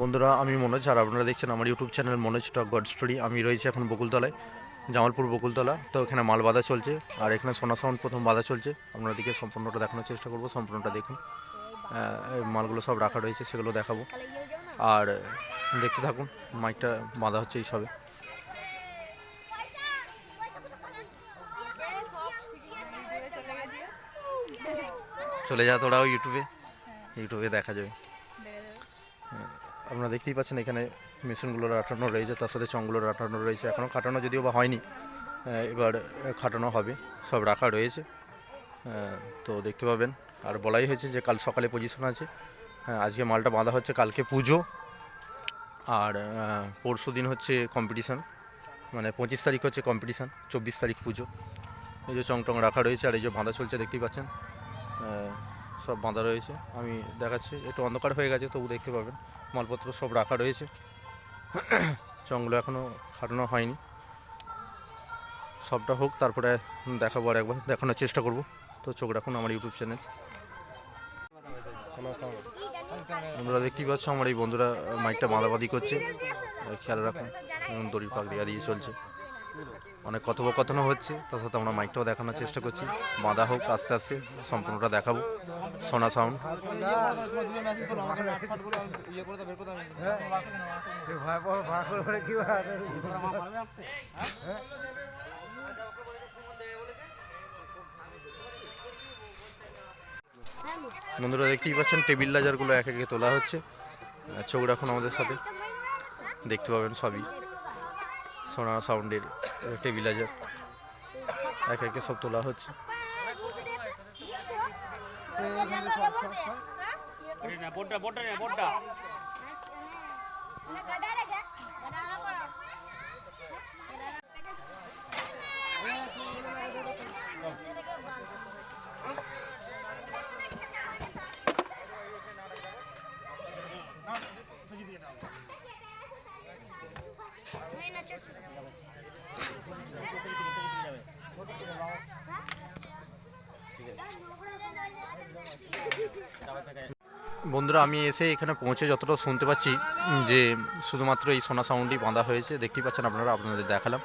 বন্ধুরা আমি মনোজ আর আপনারা দেখছেন আমার YouTube channel Manoj talk god story আমি রয়েছি এখন বকুলতলায় জামালপুর বকুলতলা। তো এখানে মাল বাঁধা চলছে আর এখানে সোনা সাউন্ড প্রথম বাঁধা চলছে। আপনাদেরকে সম্পূর্ণটা দেখানোর চেষ্টা করব সম্পূর্ণটা দেখুন। মালগুলো সব রাখা রয়েছে সেগুলো দেখাবো। আর দেখতে থাকুন মাইকটা বাঁধা হচ্ছে এই সবে। চলে যা তোরাও ইউটিউবে ইউটিউবে দেখা যাবে। হ্যাঁ, আপনারা দেখতেই পাচ্ছেন এখানে মেশিনগুলো রাটানো রয়েছে, তার সাথে চংগুলো রাটানো রয়েছে। এখনও খাটানো যদিও বা হয়নি এবার খাটানো হবে, সব রাখা রয়েছে। তো দেখতে পাবেন, আর বলাই হয়েছে যে কাল সকালে পজিশন আছে। হ্যাঁ আজকে মালটা বাঁধা হচ্ছে, কালকে পুজো। আর পরশু দিন হচ্ছে কম্পিটিশান মানে পঁচিশ তারিখ হচ্ছে কম্পিটিশান চব্বিশ তারিখ পুজো। এই যে চং টং রাখা রয়েছে, আর এই যে বাঁধা চলছে, দেখতেই পাচ্ছেন। সব বাঁধা রয়েছে। আমি দেখাচ্ছি, একটু অন্ধকার হয়ে গেছে, তবু দেখতে পাবেন। মালপত্র সব রাখা রয়েছে। চংগুলো এখনও খাটানো হয়নি। সবটা হোক, তারপরে দেখাবো আর একবার, দেখানোর চেষ্টা করব। তো চোখ রাখুন আমার ইউটিউব চ্যানেল। আমরা দেখতেই পাচ্ছ, আমার এই বন্ধুরা মাইকটা বাঁধাবাঁধি করছে। খেয়াল রাখুন, দড়ির পাক দেওয়া দিয়ে চলছে। অনেক কথোপকথনও হচ্ছে, তার সাথে আমরা মাইকটাও দেখানোর চেষ্টা করছি। বাঁধা হোক, আস্তে আস্তে সম্পূর্ণটা দেখাবো। সোনা সাউন্ড বন্ধুরা, দেখতেই পাচ্ছেন, টেবিল লাজারগুলো এক একে তোলা হচ্ছে। চোখ রাখুন আমাদের সাথে। দেখতে পাবেন সবই। সোনা সাউন্ডের টেবিল লাজার এক একে সব তোলা হচ্ছে। বন্ধুরা, আমি এসে এখানে পৌঁছে যতটা শুনতে পাচ্ছি, যে শুধুমাত্র এই সোনা সাউন্ডই বাঁধা হয়েছে, দেখতেই পাচ্ছেন আপনারা, আপনাদের দেখালাম।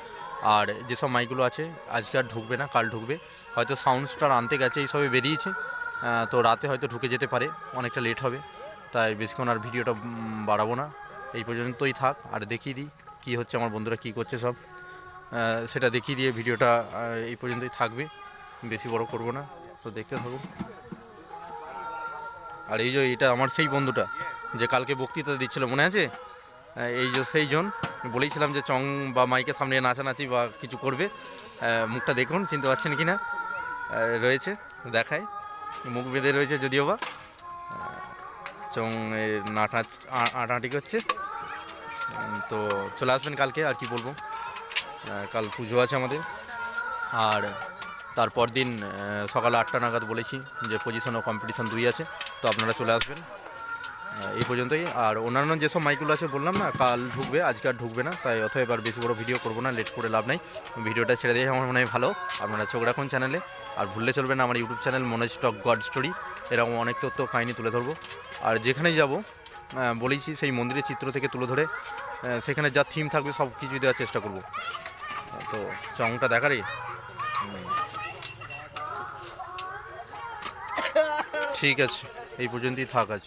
আর যেসব মাইকগুলো আছে, আজকে আর ঢুকবে না, কাল ঢুকবে। হয়তো সাউন্ড স্টার আনতে গেছে, এই সবে বেরিয়েছে। তো রাতে হয়তো ঢুকে যেতে পারে, অনেকটা লেট হবে। তাই বেশিক্ষণ আর ভিডিওটা বাড়াবো না। এই পর্যন্তই থাক, আর দেখিয়ে দিই। কী হচ্ছে, আমার বন্ধুরা কী করছে সব সেটা দেখিয়ে দিয়ে ভিডিওটা এই পর্যন্তই থাকবে। বেশি বড় করব না, তো দেখতে থাকুন। আর এই যে এটা আমার সেই বন্ধুটা, যে কালকে বক্তৃতা দিচ্ছিল, মনে আছে? এই যে সেই জন বলেইছিলাম যে চং বা মাইকের সামনে নাচানাচি বা কিছু করবে। মুখটা দেখুন, চিনতে পারছেন কি না রয়েছে, দেখায়। মুখ বেঁধে রয়েছে যদিও বা। চং নাটা আটাটি করছে। তো চলে আসবেন কালকে, আর কি বলব? কাল পুজো আছে আমাদের। আর তারপর দিন সকাল আটটা নাগাদ বলেছি যে পজিশন ও কম্পিটিশান দুই আছে, তো আপনারা চলে আসবেন। এই পর্যন্তই। আর অন্যান্য যেসব মাইকগুলো আছে, বললাম না, কাল ঢুকবে, আজকে আর ঢুকবে না, তাই অথবা এবার বেশি বড় ভিডিও করব না লেট করে লাভ নাই। ভিডিওটা ছেড়ে দিয়ে আমার মনে হয় ভালো। আপনারা চোখ রাখুন চ্যানেলে আর ভুললে চলবে না, আমার YouTube channel Manoj talk god story এরকম অনেক তথ্য কাহিনী তুলে ধরবো। আর যেখানেই যাব বলেছি সেই মন্দিরের চিত্র থেকে তুলে ধরে সেখানে যা থিম থাকবে সব কিছু দেওয়ার চেষ্টা করব। তো চংটা দেখারই ঠিক আছে, এই পর্যন্তই থাক আজ।